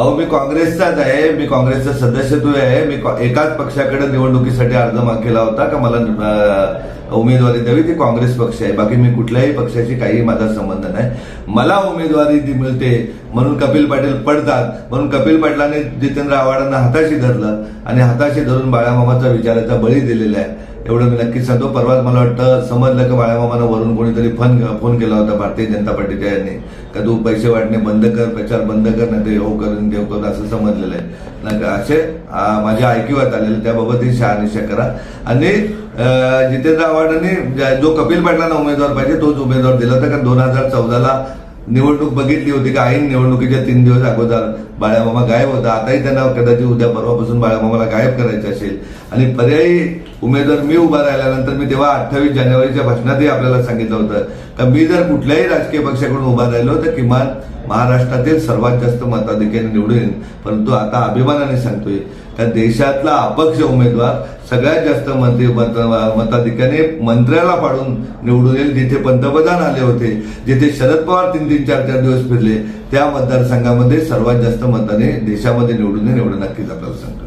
अहो मी काँग्रेसचाच आहे मी काँग्रेसचं सदस्यत्व आहे मी एकाच पक्षाकडे निवडणुकीसाठी अर्ज माग केला होता का मला उमेदवारी द्यावी ती काँग्रेस पक्ष आहे. बाकी मी कुठल्याही पक्षाशी काही माझा संबंध नाही. मला उमेदवारी ती मिळते म्हणून कपिल पाटील पडतात. म्हणून कपिल पाटलांनी जितेंद्र आव्हाडांना हाताशी धरलं आणि हाताशी धरून बाळामामाचा विचाराचा बळी दिलेला आहे. एवढं मी नक्कीच सांगतो. परवाच मला वाटतं समजलं की बाळामामानं वरून कोणीतरी फोन फोन केला होता भारतीय जनता पार्टीच्या यांनी. का तू पैसे वाटणे बंद कर प्रचार बंद कर नाही हो ते हो करून देव कर असं समजलेलं आहे. नाही असे माझ्या ऐकिवात आलेले त्याबाबतही शहानिशा करा. आणि जितेंद्र आव्हाडांनी जो कपिल पाटलांना उमेदवार पाहिजे तोच उमेदवार दिला होता कारण दोन हजार चौदाला निवडणूक बघितली होती का? ऐन निवडणुकीच्या तीन दिवस अगोदर बाळ्यामामा गायब होता. आताही त्यांना कदाचित उद्या परवापासून बाळ्यामामाला गायब करायचे असेल. आणि पर्यायी उमेदवार मी उभा राहिल्यानंतर मी तेव्हा अठ्ठावीस जानेवारीच्या भाषणातही आपल्याला सांगितलं होतं का मी जर कुठल्याही राजकीय पक्षाकडून उभा राहिलो तर किमान महाराष्ट्रातील सर्वात जास्त मताधिक्याने निवडून परंतु आता अभिमानाने सांगतोय का देशातला अपक्ष उमेदवार सगळ्यात जास्त मंत्री मत मताधिक्याने मंत्र्याला पाडून निवडून येईल जिथे पंतप्रधान आले होते जिथे शरद पवार तीन तीन चार चार दिवस फिरले त्या मतदारसंघामध्ये सर्वात जास्त मताने देशामध्ये निवडून येईल एवढं नक्कीच आपल्याला सांगतो.